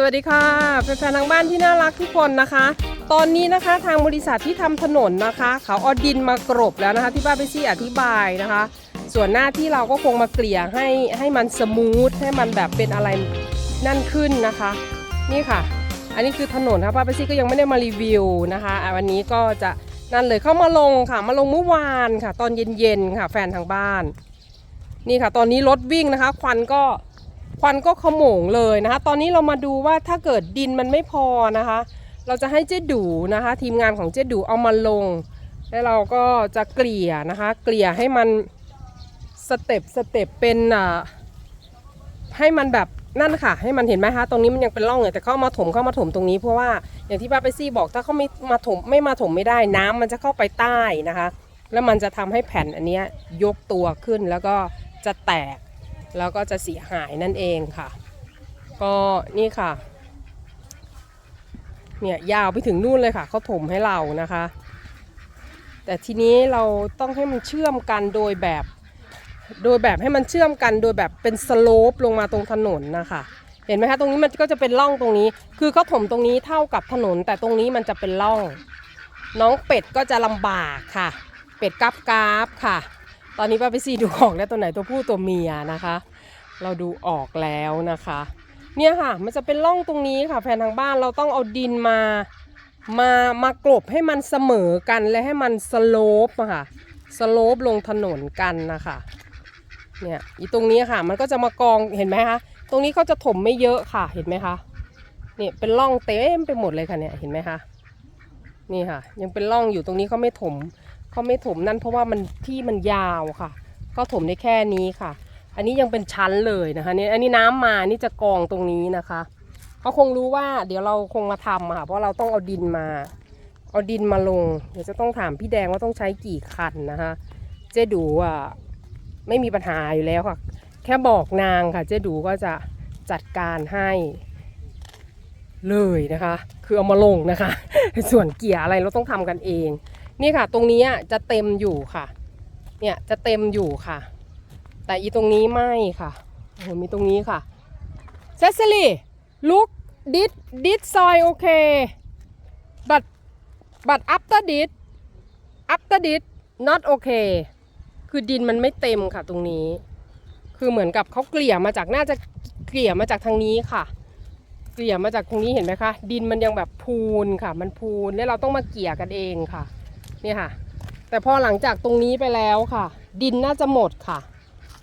สวัสดีค่ะแฟนๆทางบ้านที่น่ารักทุกคนนะคะ ตอนนี้นะคะทางบริษัทที่ทำถนนนะคะ เขาเอาดินมากรบแล้วนะคะ ที่ป้าไปซี่อธิบายนะคะ ส่วนหน้าที่เราก็คงมาเกลี่ยให้ให้มันสมูทให้มันแบบเป็นอะไรนั่นขึ้นนะคะ นี่ค่ะ อันนี้คือถนนค่ะป้าไปซี่ก็ยังไม่ได้มารีวิวนะคะอะวันนี้ก็จะนั่นเลยเข้ามาลงค่ะ มาลงเมื่อวานค่ะ ตอนเย็นๆค่ะ แฟนทางบ้าน นี่ค่ะ ตอนนี้รถวิ่งนะคะ ควันก็ ควันก็ขโมงเลยนะคะ ตอนนี้เรามาดูว่าถ้าเกิดดินมันไม่พอนะคะ เราจะให้เจ๊ดูนะคะ ทีมงานของเจ๊ดูเอามาลง แล้วเราก็จะเกลี่ยนะคะ เกลี่ยให้มันสเต็ปสเต็ปเป็นอ่าให้มันแบบนั่นค่ะ ให้มันเห็นไหมคะ ตรงนี้มันยังเป็นร่องเลยแต่เขาเอามาถมเข้ามาถมตรงนี้เพราะว่าอย่างที่ป้าไปซี่บอกถ้าเขาไม่มาถมไม่มาถมไม่ได้น้ำมันจะเข้าไปใต้นะคะ แล้วมันจะทำให้แผ่นอันนี้ยกตัวขึ้นแล้วก็จะแตก แล้วก็จะเสียหายนั่นเองค่ะ ก็นี่ค่ะ เนี่ยยาวไปถึงนู่นเลยค่ะเขาถมให้เรานะคะ แต่ทีนี้เราต้องให้มันเชื่อมกันโดยแบบ โดยแบบให้มันเชื่อมกันโดยแบบเป็นสโลปลงมาตรงถนนนะคะเห็นไหมคะตรงนี้มันก็จะเป็นร่องตรงนี้ คือเขาถมตรงนี้เท่ากับถนน แต่ตรงนี้มันจะเป็นร่อง น้องเป็ดก็จะลำบากค่ะ เป็ดกราบกราบค่ะ ตอนนี้ป้าไปซีดูออกแล้วตัวไหนตัวผู้ตัวเมียนะคะ เราดูออกแล้วนะคะ เนี่ยค่ะ มันจะเป็นร่องตรงนี้ค่ะแฟนทางบ้านเราต้องเอาดินมา มามากลบให้มันเสมอกันและให้มันสโลปอะค่ะสโลปลงถนนกันนะคะเนี่ยอีตรงนี้ค่ะ มันก็จะมากองเห็นไหมคะตรงนี้เขาจะถมไม่เยอะค่ะเห็นไหมคะเนี่ยเป็นร่องเต็มไปหมดเลยค่ะเนี่ยเห็นไหมคะนี่ค่ะ ยังเป็นร่องอยู่ตรงนี้เขาไม่ถม เขาไม่ถมนั่นเพราะว่ามันที่มันยาวค่ะ ก็ถมได้แค่นี้ค่ะ อันนี้ยังเป็นชั้นเลยนะคะเนี่ยอันนี้น้ำมานี่จะกองตรงนี้นะคะเขาคงรู้ว่าเดี๋ยวเราคงมาทำค่ะเพราะเราต้องเอาดินมา เอาดินมาลง เดี๋ยวจะต้องถามพี่แดงว่าต้องใช้กี่คันนะคะ เจ๊ดูอะไม่มีปัญหาอยู่แล้วค่ะ แค่บอกนางค่ะ เจ๊ดูก็จะจัดการให้เลยนะคะ คือเอามาลงนะคะ ส่วนเกียร์อะไรเราต้องทำกันเอง นี่ค่ะ ตรงนี้จะเต็มอยู่ค่ะ เนี่ยจะเต็มอยู่ค่ะ แต่อีตรงนี้ไม่ค่ะโอ้โหมีตรงนี้ค่ะเซซ l ลี่ look did did soil okay but but after did after did not okay คือดินมันไม่เต็มค่ะตรงนี้ คือเหมือนกับเขาเกลี่ยมาจากน่าจะเกลี่ยมาจากทางนี้ค่ะ เกลี่ยมาจากตรงนี้เห็นไหมคะ ดินมันยังแบบพูนค่ะ มันพูนแล้วเราต้องมาเกลี่ยกันเองค่ะ นี่ค่ะ แต่พอหลังจากตรงนี้ไปแล้วค่ะ ดินน่าจะหมดค่ะ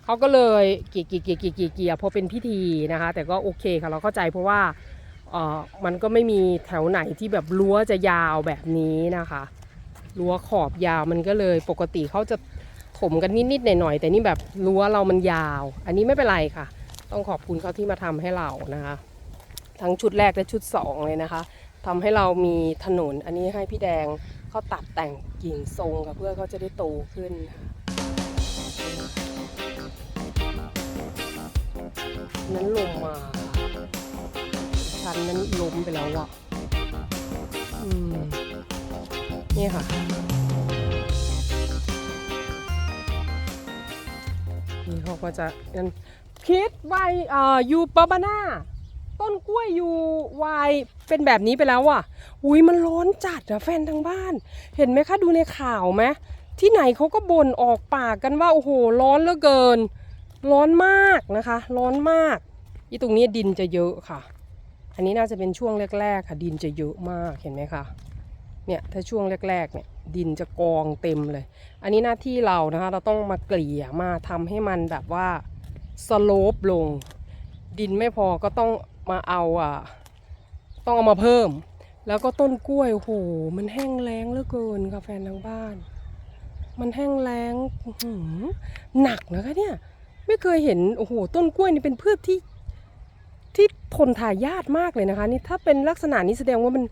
เขาก็เลยเกี่ยเกี่ยเกี่ยเกี่ยเกี่ยเกี่ยพอเป็นพิธีนะคะ แต่ก็โอเคค่ะเราเข้าใจเพราะว่าเออมันก็ไม่มีแถวไหนที่แบบรั้วจะยาวแบบนี้นะคะรั้วขอบยาวมันก็เลยปกติเขาจะถมกันนิดๆหน่อยๆแต่นี่แบบรั้วเรามันยาว อันนี้ไม่เป็นไรค่ะ ต้องขอบคุณเขาที่มาทำให้เรานะคะ ทั้งชุดแรกและชุดสองเลยนะคะทำให้เรามีถนนอันนี้ให้พี่แดง เขาตัดแต่งกิ่งทรงค่ะเพื่อเขาจะได้โตขึ้นนั้นลมมาชั้นนั้นล้มไปแล้วอะอืมนี่ค่ะ นี่เขาก็จะนั่นคิดไวเอ่อยูปาบาน่า ต้นกล้วยอยู่วายเป็นแบบนี้ไปแล้วอะอุ้ยมันร้อนจัดอะแฟนทางบ้าน เห็นไหมคะดูในข่าวไหมที่ไหนเขาก็บ่นออกปากกันว่าโอ้โหร้อนเหลือเกิน ร้อนมากนะคะ ร้อนมากอีตรงนี้ดินจะเยอะค่ะ อันนี้น่าจะเป็นช่วงแรก ๆ ค่ะ ดินจะเยอะมากเห็นไหมคะเนี่ยถ้าช่วงแรกๆเนี่ยดินจะกองเต็มเลย อันนี้หน้าที่เรานะคะ เราต้องมาเกลี่ยมาทำให้มันแบบว่าสโลปลง ดินไม่พอก็ต้อง มาเอาอะต้องเอามาเพิ่ม แล้วก็ต้นกล้วยโอ้โหมันแห้งแล้งเหลือเกินค่ะแฟนทางบ้าน มันแห้งแล้งอื้อหือหนักนะคะเนี่ย ไม่เคยเห็นโอ้โหต้นกล้วยนี่เป็นพืชที่ ที่ทนทายาทมากเลยนะคะ นี่ถ้าเป็นลักษณะนี้แสดงว่ามัน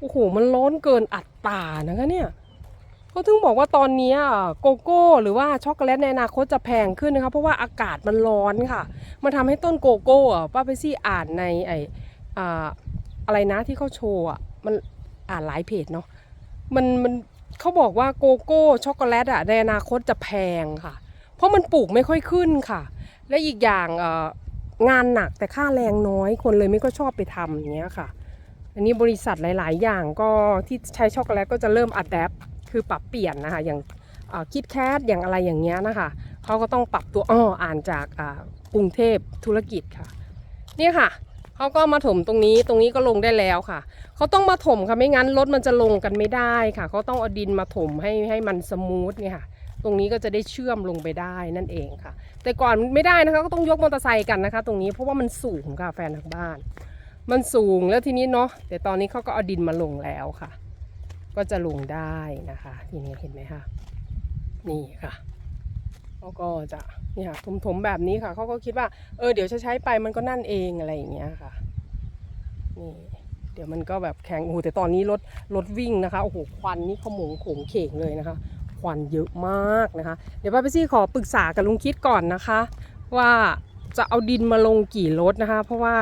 โอ้โหมันร้อนเกินอัตรานะคะเนี่ย ก็ถึงบอกว่าตอนนี้โกโก้หรือว่าช็อกโกแลตในอนาคตจะแพงขึ้นนะคะเพราะว่าอากาศมันร้อนค่ะ มันทำให้ต้นโกโก้ป้าไปซี่อ่านในไออ่าอะไรนะที่เขาโชว์อะมันอ่านหลายเพจเนาะมันมันเขาบอกว่าโกโก้ช็อกโกแลตอะในอนาคตจะแพงค่ะ เพราะมันปลูกไม่ค่อยขึ้นค่ะ และอีกอย่างงานหนักแต่ค่าแรงน้อยคนเลยไม่ก็ชอบไปทำอย่างเงี้ยค่ะ อันนี้บริษัทหลาย ๆ อย่างก็ที่ใช้ช็อกโกแลตก็จะเริ่มอัดแอป คือปรับเปลี่ยนนะคะอย่างคิดแคสอย่างอะไรอย่างเงี้ยนะคะเขาก็ต้องปรับตัวอ้ออ่านจากกรุงเทพธุรกิจค่ะเนี่ยค่ะเขาก็มาถมตรงนี้ตรงนี้ก็ลงได้แล้วค่ะเขาต้องมาถมค่ะไม่งั้นรถมันจะลงกันไม่ได้ค่ะเขาต้องเอาดินมาถมให้ให้มันสมูทเนี่ยค่ะตรงนี้ก็จะได้เชื่อมลงไปได้นั่นเองค่ะ แต่ก่อนไม่ได้นะคะก็ต้องยกมอเตอร์ไซค์กันนะคะ ตรงนี้เพราะว่ามันสูงค่ะแฟนทางบ้าน มันสูงแล้วทีนี้เนาะแต่ตอนนี้เขาก็เอาดินมาลงแล้วค่ะ ก็จะลงได้นะคะ ทีนี้เห็นไหมคะนี่ค่ะเขาก็จะเนี่ยค่ะถมๆแบบนี้ค่ะเขาก็คิดว่าเออเดี๋ยวจะใช้ไปมันก็นั่นเองอะไรอย่างเงี้ยค่ะนี่เดี๋ยวมันก็แบบแข็งโอ้โหแต่ตอนนี้รถรถวิ่งนะคะโอ้โหควันนี่ขมงโขงเข่งเลยนะคะ ควันเยอะมากนะคะ เดี๋ยวป้าเปซี่ขอปรึกษากับลุงคิดก่อนนะคะ ว่าจะเอาดินมาลงกี่รถนะคะ เพราะว่า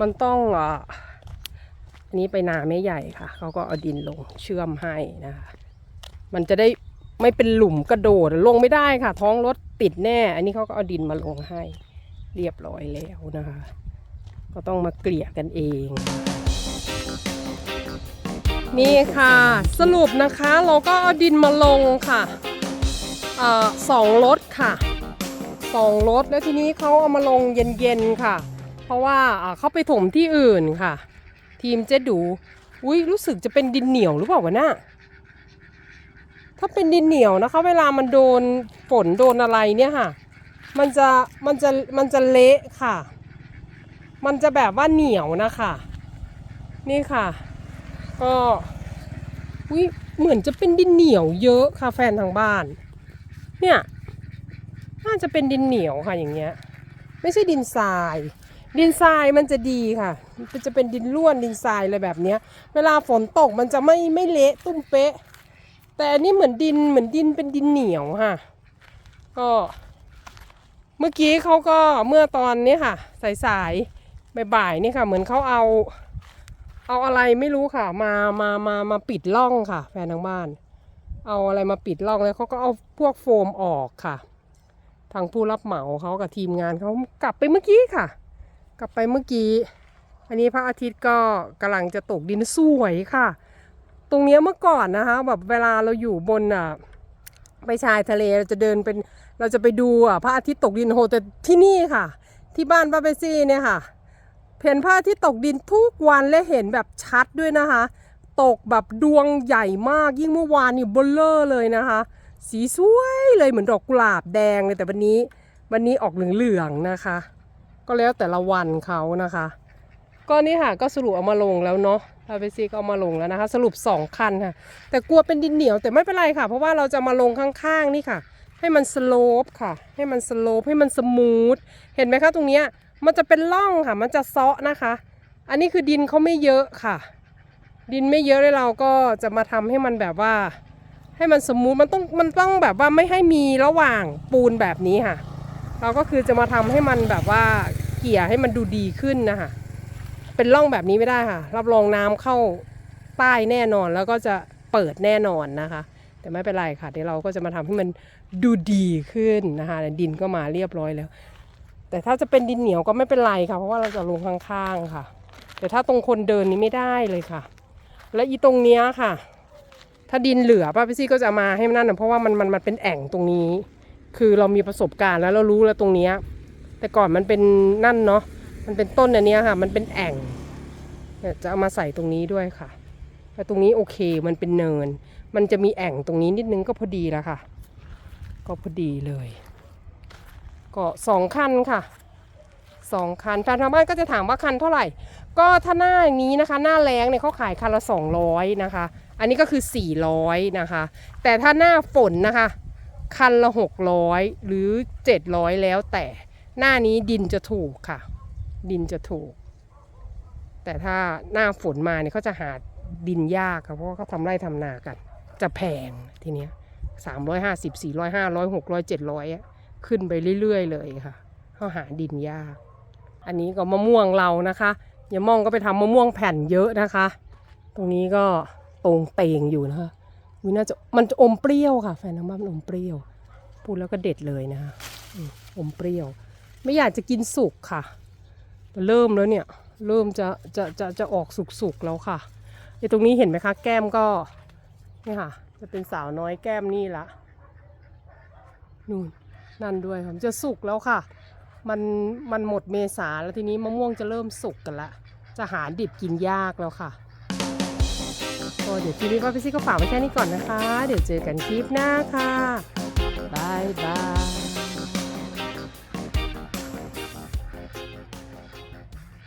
มันต้องอ่ออั นนี้ไปนาไม่ใหญ่ค่ะ เขาก็เอาดินลงเชื่อมให้นะคะมันจะได้ไม่เป็นหลุมกระโดดลงไม่ได้ค่ะ ท้องรถติดแน่ อันนี้เขาก็เอาดินมาลงให้ เรียบร้อยแล้วนะคะ ก็ต้องมาเกลี่ยกันเอง นี่ค่ะ สรุปนะคะเราก็เอาดินมาลงค่ะอสองรถค่ะสองรถแล้วทีนี้เขาเอามาลงเย็นๆค่ะ เพราะว่าเขาไปถมที่อื่นค่ะ ทีมเจ๊ดูอุ้ยรู้สึกจะเป็นดินเหนียวหรือเปล่าวะน่ะถ้าเป็นดินเหนียวนะคะ เวลามันโดนฝนโดนอะไรเนี่ยค่ะ มันจะมันจะมันจะเละค่ะ มันจะแบบว่าเหนียวนะคะ นี่ค่ะ ก็วิเหมือนจะเป็นดินเหนียวเยอะค่ะแฟนทางบ้าน เนี่ย น่าจะเป็นดินเหนียวค่ะอย่างเงี้ย ไม่ใช่ดินทราย ดินทรายมันจะดีค่ะมันจะเป็นดินร่วนดินทรายอะไรแบบเนี้ย เวลาฝนตกมันจะไม่ไม่เละตุ้มเป๊ะ แต่อันนี้เหมือนดินเหมือนดินเป็นดินเหนียวค่ะ ก็เมื่อกี้เขาก็เมื่อตอนนี้ค่ะ สายๆบ่ายๆนี่ค่ะ เหมือนเขาเอาเอาอะไรไม่รู้ค่ะ มามามามาปิดร่องค่ะ แฟนทางบ้าน เอาอะไรมาปิดร่องแล้วเขาก็เอาพวกโฟมออกค่ะ ทางผู้รับเหมาเขากับทีมงานเขากลับไปเมื่อกี้ค่ะ กลับไปเมื่อกี้ อันนี้พระอาทิตย์ก็กำลังจะตกดินสวยค่ะ ตรงเนี้ยเมื่อก่อนนะคะแบบเวลาเราอยู่บนอะไปชายทะเลเราจะเดินเป็นเราจะไปดูอะพระอาทิตย์ตกดินโหแต่ที่นี่ค่ะ ที่บ้านป้าเปซี่เนี่ยค่ะเห็นพระอาทิตย์ตกดินทุกวันและเห็นแบบชัดด้วยนะคะ ตกแบบดวงใหญ่มากยิ่งเมื่อวานนี่เบลเลอร์เลยนะคะ สีสวยเลยเหมือนดอกกุหลาบแดงเลยแต่วันนี้วันนี้ออกเหลืองๆนะคะ ก็แล้วแต่ละวันเขานะคะ ก็นี่ค่ะก็สรุปเอามาลงแล้วเนาะพาเปซีก็เอามาลงแล้วนะคะ สรุป 2 คันค่ะ แต่กลัวเป็นดินเหนียวแต่ไม่เป็นไรค่ะ เพราะว่าเราจะมาลงข้างๆนี่ค่ะ ให้มันสโลปค่ะ ให้มันสโลปให้มันสมูทเห็นไหมคะตรงเนี้ยมันจะเป็นร่องค่ะ มันจะเซาะนะคะ อันนี้คือดินเขาไม่เยอะค่ะ ดินไม่เยอะเลยเราก็จะมาทำให้มันแบบว่า ให้มันสมูทมันต้องมันต้องแบบว่าไม่ให้มีระหว่างปูนแบบนี้ค่ะ เราก็คือจะมาทำให้มันแบบว่า เกี่ยให้มันดูดีขึ้นนะคะ เป็นร่องแบบนี้ไม่ได้ค่ะ รับรองน้ำเข้าใต้แน่นอนแล้วก็จะเปิดแน่นอนนะคะ แต่ไม่เป็นไรค่ะเดี๋ยวเราก็จะมาทำให้มันดูดีขึ้นนะคะดินก็มาเรียบร้อยแล้ว แต่ถ้าจะเป็นดินเหนียวก็ไม่เป็นไรค่ะ เพราะว่าเราจะลงข้างๆค่ะ แต่ถ้าตรงคนเดินนี้ไม่ได้เลยค่ะ และอีตรงเนี้ยค่ะ ถ้าดินเหลือป้าพี่ซี่ก็จะมาให้มันนั่นเพราะว่ามันมันมันเป็นแอ่งตรงนี้ คือเรามีประสบการณ์แล้วเรารู้แล้วตรงเนี้ย แต่ก่อนมันเป็นนั่นเนาะมันเป็นต้นอันนี้ค่ะ มันเป็นแอ่งเนี่ยจะเอามาใส่ตรงนี้ด้วยค่ะแต่ตรงนี้โอเคมันเป็นเนิน มันจะมีแอ่งตรงนี้นิดนึงก็พอดีแล้วค่ะ ก็พอดีเลยก็สองคันค่ะสองคันแฟนทางบ้านก็จะถามว่าคันเท่าไหร่ ก็ถ้าหน้าอย่างนี้นะคะ หน้าแรงเนี่ยเขาขายคันละ 200 นะคะ อันนี้ก็คือ 400 นะคะ แต่ถ้าหน้าฝนนะคะ คันละ 600 หรือ 700 แล้วแต่ หน้านี้ดินจะถูกค่ะ ดินจะถูก แต่ถ้าหน้าฝนมาเนี่ยเขาจะหาดินยากค่ะเพราะเขาทำไร่ทำนากัน จะแพงทีเนี้ยสามร้อยห้าสิบสี่ร้อยห้าร้อยหกร้อยเจ็ดร้อยขึ้นไปเรื่อยๆ เลยค่ะเขาหาดินยาก อันนี้ก็มะม่วงเรานะคะอย่ามองก็ไปทำมะม่วงแผ่นเยอะนะคะ ตรงนี้ก็ตรงเตงอยู่นะคะวิน่าจะมันจะอมเปรี้ยวค่ะ แฟนทางบ้านมันอมเปรี้ยว พูดแล้วก็เด็ดเลยนะคะอมเปรี้ยว ไม่อยากจะกินสุกค่ะ เริ่มแล้วเนี่ย เริ่มจะจะจะจะออกสุกๆแล้วค่ะไอ้ตรงนี้เห็นไหมคะ แก้มก็นี่ค่ะ จะเป็นสาวน้อยแก้มนี่ละนู่นนั่นด้วยค่ะมันจะสุกแล้วค่ะ มันมันหมดเมษาแล้วทีนี้มะม่วงจะเริ่มสุกกันละ จะหาดิบกินยากแล้วค่ะก็เดี๋ยวทีนี้ว่าพี่ซี่ก็ฝากไว้แค่นี้ก่อนนะคะ เดี๋ยวเจอกันคลิปหน้าค่ะบายบาย